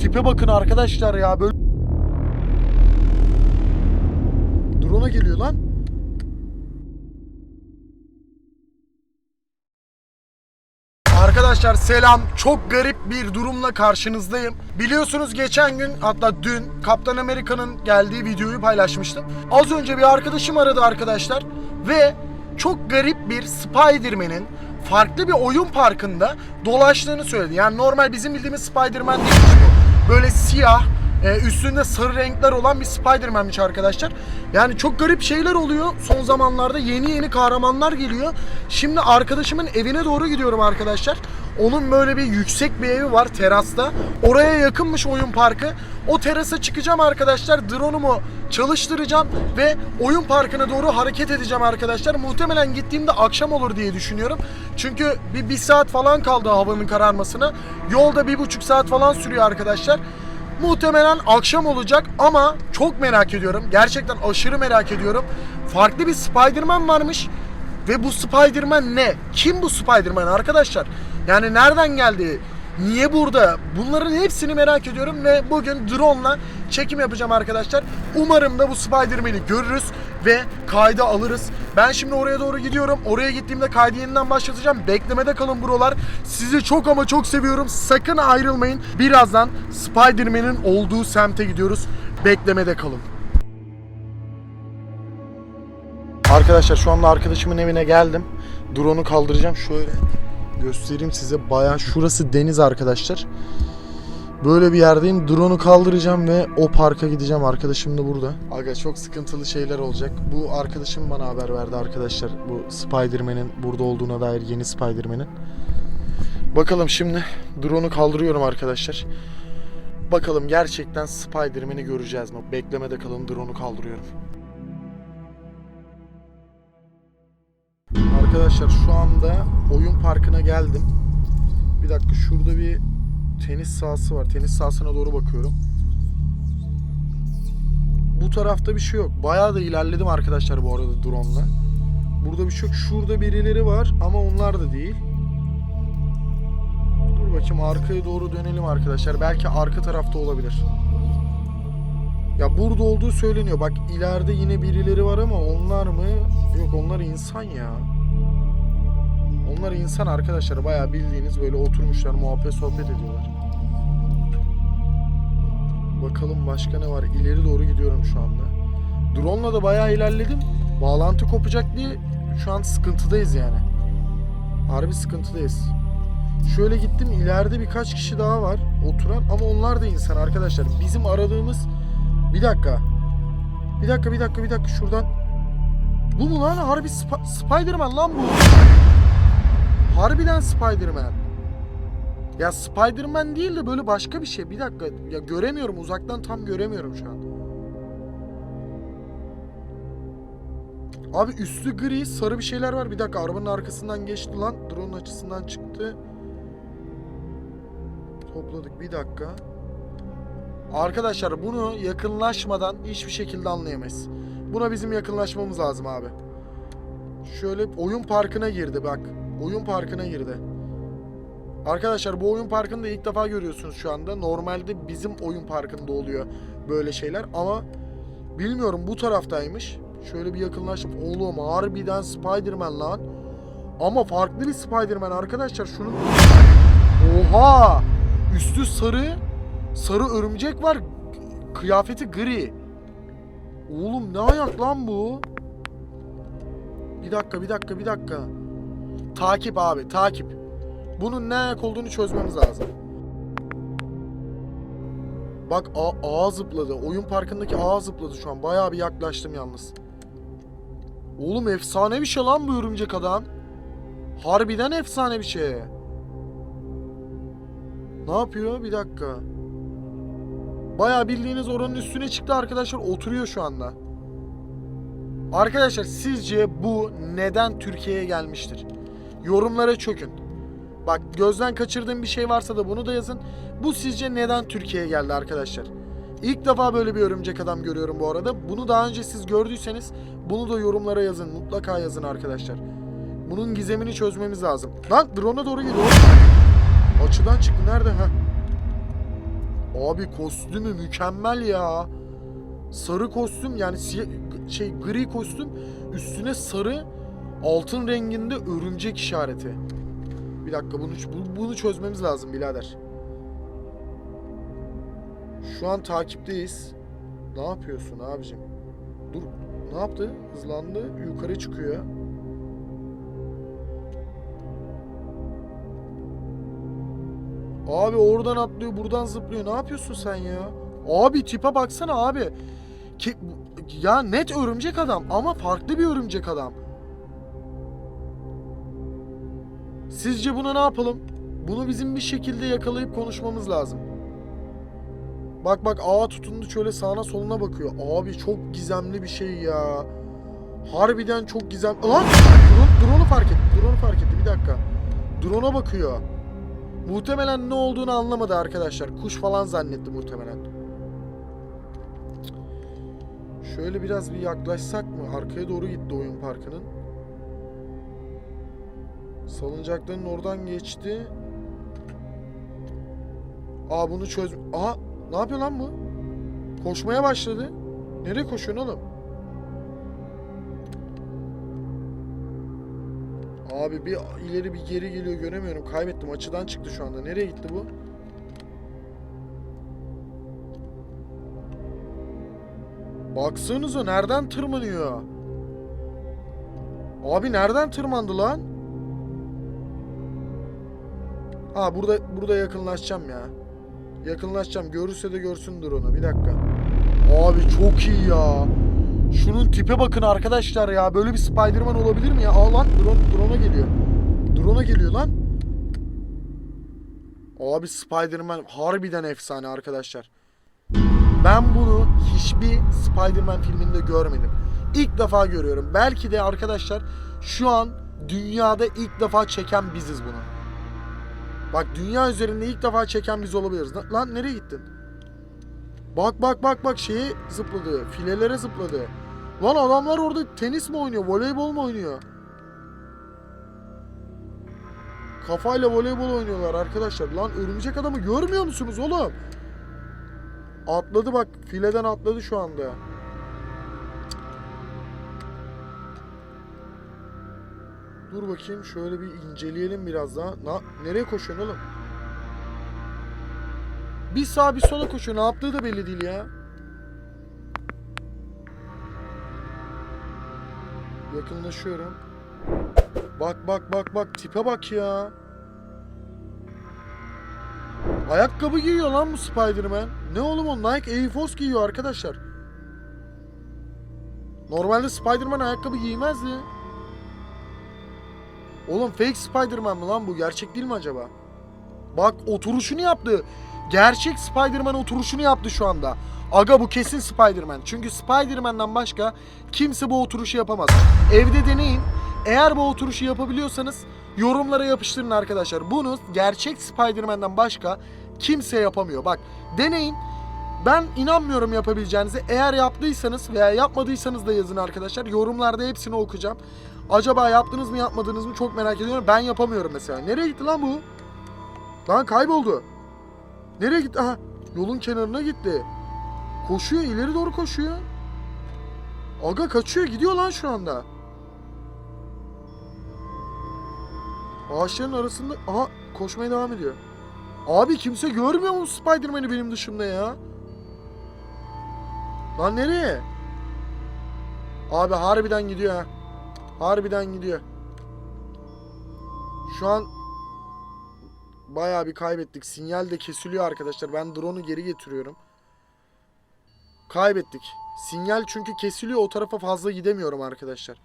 tipe bakın arkadaşlar ya böyle. Drone'a geliyor lan. Arkadaşlar selam. Çok garip bir durumla karşınızdayım. Biliyorsunuz geçen gün hatta dün Kaptan Amerika'nın geldiği videoyu paylaşmıştım. Az önce bir arkadaşım aradı arkadaşlar ve çok garip bir Spider-Man'in farklı bir oyun parkında dolaştığını söyledi. Yani normal bizim bildiğimiz Spider-Man değilmiş bu. Böyle siyah, e, üstünde sarı renkler olan bir Spider-Man'miş arkadaşlar. Yani çok garip şeyler oluyor. Son zamanlarda yeni yeni kahramanlar geliyor. Şimdi arkadaşımın evine doğru gidiyorum arkadaşlar. Onun böyle bir yüksek bir evi var terasta. Oraya yakınmış oyun parkı. O terasa çıkacağım arkadaşlar. Drone'umu çalıştıracağım ve oyun parkına doğru hareket edeceğim arkadaşlar. Muhtemelen gittiğimde akşam olur diye düşünüyorum. Çünkü bir, bir saat falan kaldı havanın kararmasına. Yolda bir buçuk saat falan sürüyor arkadaşlar. Muhtemelen akşam olacak ama çok merak ediyorum. Gerçekten aşırı merak ediyorum. Farklı bir Spider-Man varmış. Ve bu Spider-Man ne? Kim bu Spider-Man arkadaşlar? Yani nereden geldi? Niye burada? Bunların hepsini merak ediyorum ve bugün drone'la çekim yapacağım arkadaşlar. Umarım da bu Spider-Man'i görürüz ve kayda alırız. Ben şimdi oraya doğru gidiyorum. Oraya gittiğimde kaydı yeniden başlatacağım. Beklemede kalın buralar. Sizi çok ama çok seviyorum. Sakın ayrılmayın. Birazdan Spider-Man'in olduğu semte gidiyoruz. Beklemede kalın. Arkadaşlar şu anda arkadaşımın evine geldim. Drone'u kaldıracağım. Şöyle göstereyim size. Bayağı şurası deniz arkadaşlar. Böyle bir yerdeyim. Drone'u kaldıracağım ve o parka gideceğim. Arkadaşım da burada. Aga çok sıkıntılı şeyler olacak. Bu arkadaşım bana haber verdi arkadaşlar. Bu Spider-Man'in burada olduğuna dair yeni Spider-Man'in. Bakalım şimdi drone'u kaldırıyorum arkadaşlar. Bakalım gerçekten Spider-Man'i göreceğiz mi? Beklemede kalın drone'u kaldırıyorum. Arkadaşlar şu anda oyun parkına geldim. Bir dakika şurada bir tenis sahası var. Tenis sahasına doğru bakıyorum. Bu tarafta bir şey yok. Bayağı da ilerledim arkadaşlar bu arada drone'la. Burada bir şey yok. Şurada birileri var ama onlar da değil. Dur bakayım arkaya doğru dönelim arkadaşlar. Belki arka tarafta olabilir. Ya burada olduğu söyleniyor. Bak ileride yine birileri var ama onlar mı? Yok onlar insan ya. Onlar insan arkadaşlar bayağı bildiğiniz böyle oturmuşlar muhabbet sohbet ediyorlar. Bakalım başka ne var? İleri doğru gidiyorum şu anda. Drone'la da bayağı ilerledim. Bağlantı kopacak diye şu an sıkıntıdayız yani. Harbi sıkıntıdayız. Şöyle gittim ileride birkaç kişi daha var oturan ama onlar da insan arkadaşlar. Bizim aradığımız bir dakika. Bir dakika bir dakika bir dakika şuradan. Bu mu lan? Harbi Sp- Spider-Man lan bu. Harbiden Spider-Man. Ya Spider-Man değil de böyle başka bir şey. Bir dakika. Ya göremiyorum. Uzaktan tam göremiyorum şu an. Abi üstü gri, sarı bir şeyler var. Bir dakika arabanın arkasından geçti lan. Drone açısından çıktı. Topladık bir dakika. Arkadaşlar bunu yakınlaşmadan hiçbir şekilde anlayamayız. Buna bizim yakınlaşmamız lazım abi. Şöyle oyun parkına girdi bak. Oyun parkına girdi. Arkadaşlar bu oyun parkını da ilk defa görüyorsunuz şu anda. Normalde bizim oyun parkında oluyor böyle şeyler ama bilmiyorum bu taraftaymış. Şöyle bir yakınlaştım. Oğlum harbiden Spider-Man lan. Ama farklı bir Spider-Man arkadaşlar. Şunun Oha! Üstü sarı, sarı örümcek var. Kıyafeti gri. Oğlum ne ayak lan bu? Bir dakika, bir dakika, bir dakika. Takip abi, takip. Bunun ne ayak olduğunu çözmemiz lazım. Bak ağa zıpladı. Oyun parkındaki ağa zıpladı şu an. Bayağı bir yaklaştım yalnız. Oğlum efsane bir şey lan bu örümcek adam. Harbiden efsane bir şey. Ne yapıyor? Bir dakika. Bayağı bildiğiniz oranın üstüne çıktı arkadaşlar. Oturuyor şu anda. Arkadaşlar sizce bu neden Türkiye'ye gelmiştir? Yorumlara çökün. Bak gözden kaçırdığım bir şey varsa da bunu da yazın. Bu sizce neden Türkiye'ye geldi arkadaşlar? İlk defa böyle bir örümcek adam görüyorum bu arada. Bunu daha önce siz gördüyseniz bunu da yorumlara yazın. Mutlaka yazın arkadaşlar. Bunun gizemini çözmemiz lazım. Lan drone'a doğru gidiyor. Açıdan çıktı. Nerede? Ha. Abi kostümü mükemmel ya. Sarı kostüm yani şey gri kostüm üstüne sarı altın renginde örümcek işareti. Bir dakika bunu bu- bunu çözmemiz lazım birader. Şu an takipteyiz. Ne yapıyorsun abicim? Dur. Ne yaptı? Hızlandı. Yukarı çıkıyor. Abi oradan atlıyor, buradan zıplıyor. Ne yapıyorsun sen ya? Abi tipe baksana abi. Ki, ya net örümcek adam ama farklı bir örümcek adam. Sizce buna ne yapalım? Bunu bizim bir şekilde yakalayıp konuşmamız lazım. Bak bak ağa tutundu şöyle sağına soluna bakıyor. Abi çok gizemli bir şey ya. Harbiden çok gizem. Lan! Drone, drone'u fark etti. Drone'u fark etti. Bir dakika. Drone'a bakıyor. Muhtemelen ne olduğunu anlamadı arkadaşlar. Kuş falan zannetti muhtemelen. Şöyle biraz bir yaklaşsak mı? Arkaya doğru gitti oyun parkının. Salıncakların oradan geçti. Aa bunu çöz... Aha ne yapıyor lan bu? Koşmaya başladı. Nereye koşuyorsun oğlum? Abi bir ileri bir geri geliyor göremiyorum. Kaybettim. Açıdan çıktı şu anda. Nereye gitti bu? Baksanıza nereden tırmanıyor? Abi nereden tırmandı lan? Ha burada burada yakınlaşacağım ya. Yakınlaşacağım. Görürse de görsündür onu. Bir dakika. Abi çok iyi ya. Şunun tipe bakın arkadaşlar ya. Böyle bir Spider-Man olabilir mi ya? Aa lan drone, drone'a geliyor. Drone'a geliyor lan. Abi Spider-Man harbiden efsane arkadaşlar. Ben bunu hiçbir Spider-Man filminde görmedim. İlk defa görüyorum. Belki de arkadaşlar şu an dünyada ilk defa çeken biziz bunu. Bak dünya üzerinde ilk defa çeken biz olabiliriz. Lan, nereye gittin? Bak bak bak bak şeye zıpladı. Filelere zıpladı. Lan adamlar orada tenis mi oynuyor? Voleybol mu oynuyor? Kafayla voleybol oynuyorlar arkadaşlar. Lan örümcek adamı görmüyor musunuz oğlum? Atladı bak. Fileden atladı şu anda. Dur bakayım şöyle bir inceleyelim biraz daha. Na, nereye koşuyorsun oğlum? Bir sağa bir sola koşuyor. Ne yaptığı da belli değil ya. Yakınlaşıyorum. Bak bak bak bak tipe bak ya. Ayakkabı giyiyor lan bu Spider-Man. Ne oğlum o Nike Air Force giyiyor arkadaşlar. Normalde Spider-Man ayakkabı giymezdi. Oğlum fake Spider-Man mı lan bu? Gerçek değil mi acaba? Bak oturuşunu yaptı. Gerçek Spider-Man oturuşunu yaptı şu anda. Aga bu kesin Spider-Man. Çünkü Spider-Man'dan başka kimse bu oturuşu yapamaz. Evde deneyin. Eğer bu oturuşu yapabiliyorsanız yorumlara yapıştırın arkadaşlar. Bunu gerçek Spider-Man'dan başka kimse yapamıyor. Bak deneyin. Ben inanmıyorum yapabileceğinize. Eğer yaptıysanız veya yapmadıysanız da yazın arkadaşlar. Yorumlarda hepsini okuyacağım. Acaba yaptınız mı yapmadınız mı çok merak ediyorum. Ben yapamıyorum mesela. Nereye gitti lan bu? Lan kayboldu. Nereye gitti? Aha yolun kenarına gitti. Koşuyor ileri doğru koşuyor. Aga kaçıyor gidiyor lan şu anda. Ağaçların arasında aha koşmaya devam ediyor. Abi kimse görmüyor mu Spider-Man'i benim dışımda ya? Lan nereye? Abi harbiden gidiyor ha. Harbiden gidiyor. Şu an bayağı bir kaybettik. Sinyal de kesiliyor arkadaşlar. Ben drone'u geri getiriyorum. Kaybettik. Sinyal çünkü kesiliyor. O tarafa fazla gidemiyorum arkadaşlar.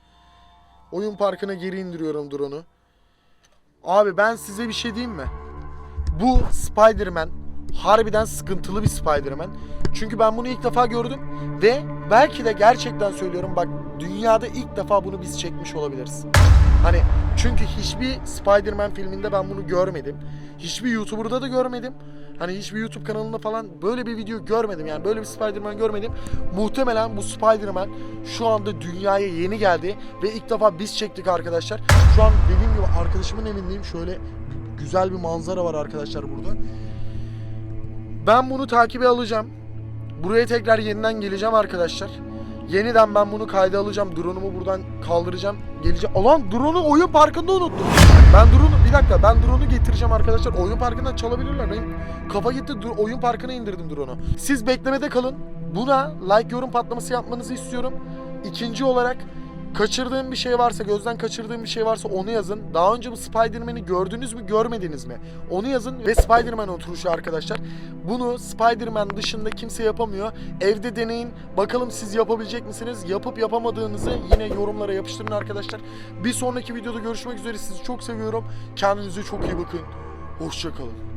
Oyun parkına geri indiriyorum drone'u. Abi ben size bir şey diyeyim mi? Bu Spider-Man harbiden sıkıntılı bir Spider-Man. Çünkü ben bunu ilk defa gördüm ve belki de gerçekten söylüyorum bak dünyada ilk defa bunu biz çekmiş olabiliriz. Hani çünkü hiçbir Spider-Man filminde ben bunu görmedim. Hiçbir YouTuber'da da görmedim. Hani hiçbir YouTube kanalında falan böyle bir video görmedim. Yani böyle bir Spider-Man görmedim. Muhtemelen bu Spider-Man şu anda dünyaya yeni geldi ve ilk defa biz çektik arkadaşlar. Şu an dediğim gibi arkadaşımın evindeyim. Şöyle güzel bir manzara var arkadaşlar burada. Ben bunu takibe alacağım. Buraya tekrar yeniden geleceğim arkadaşlar. Yeniden ben bunu kayda alacağım. Drone'umu buradan kaldıracağım. Geleceğim. Ulan drone'u oyun parkında unuttum. Ben drone'u bir dakika ben drone'u getireceğim arkadaşlar. Oyun parkından çalabilirler. Benim kafa gitti. Oyun parkına indirdim drone'u. Siz beklemede kalın. Buna like yorum patlaması yapmanızı istiyorum. İkinci olarak kaçırdığım bir şey varsa, gözden kaçırdığım bir şey varsa onu yazın. Daha önce bu Spider-Man'i gördünüz mü, görmediniz mi? Onu yazın ve Spider-Man oturuşu arkadaşlar. Bunu Spider-Man dışında kimse yapamıyor. Evde deneyin. Bakalım siz yapabilecek misiniz? Yapıp yapamadığınızı yine yorumlara yapıştırın arkadaşlar. Bir sonraki videoda görüşmek üzere. Sizi çok seviyorum. Kendinize çok iyi bakın. Hoşçakalın.